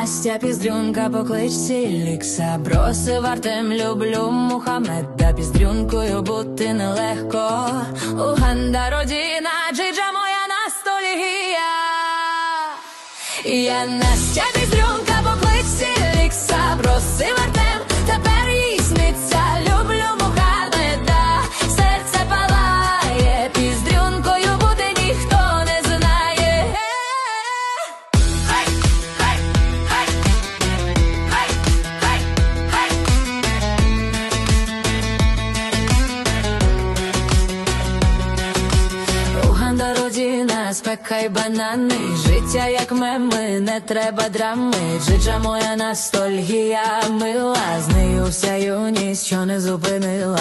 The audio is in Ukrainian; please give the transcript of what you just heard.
Настя піздрюнка по кличці Лікса Бросив Артем, люблю Мухаммеда. Піздрюнкою бути нелегко. Уганда родина, джиджа моя ностальгія Я Настя піздрюнка родина, спека й банани, життя як меми, не треба драми, Джиджа моя ностальгія мила, з нею вся юність, що не зупинила.